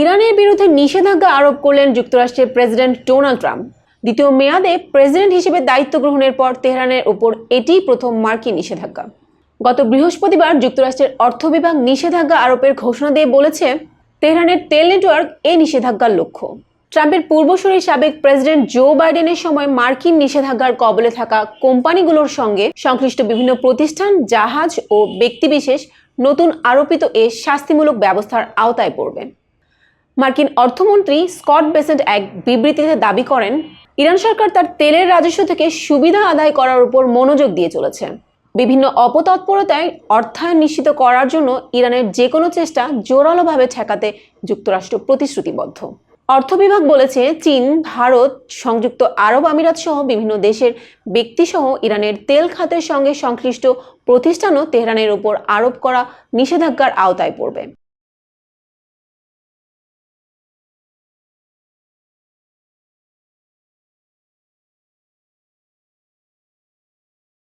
ইরানের বিরুদ্ধে নিষেধাজ্ঞা আরোপ করলেন যুক্তরাষ্ট্রের প্রেসিডেন্ট ডোনাল্ড ট্রাম্প। দ্বিতীয় মেয়াদে প্রেসিডেন্ট হিসেবে দায়িত্ব গ্রহণের পর তেহরানের ওপর এটিই প্রথম মার্কিন নিষেধাজ্ঞা। গত বৃহস্পতিবার যুক্তরাষ্ট্রের অর্থ বিভাগ নিষেধাজ্ঞা আরোপের ঘোষণা দিয়ে বলেছে, তেহরানের তেল নেটওয়ার্ক এই নিষেধাজ্ঞার লক্ষ্য। ট্রাম্পের পূর্বসূরি সাবেক প্রেসিডেন্ট জো বাইডেনের সময় মার্কিন নিষেধাজ্ঞার কবলে থাকা কোম্পানিগুলোর সঙ্গে সংশ্লিষ্ট বিভিন্ন প্রতিষ্ঠান, জাহাজ ও ব্যক্তিবিশেষ নতুন আরোপিত এ শাস্তিমূলক ব্যবস্থার আওতায় পড়বে। মার্কিন অর্থমন্ত্রী স্কট বেসেন্ট এক বিবৃতিতে দাবি করেন, ইরান সরকার তার তেলের রাজস্ব থেকে সুবিধা আদায় করার উপর মনোযোগ দিয়ে চলেছে। বিভিন্ন অপতৎপরতায় অর্থায়ন নিশ্চিত করার জন্য ইরানের যে কোনো চেষ্টা জোরালোভাবে ঠেকাতে যুক্তরাষ্ট্র প্রতিশ্রুতিবদ্ধ। অর্থ বিভাগ বলেছে, চীন, ভারত, সংযুক্ত আরব আমিরাত সহ বিভিন্ন দেশের ব্যক্তিসহ ইরানের তেল খাতের সঙ্গে সংশ্লিষ্ট প্রতিষ্ঠানও তেহরানের উপর আরোপ করা নিষেধাজ্ঞার আওতায় পড়বে।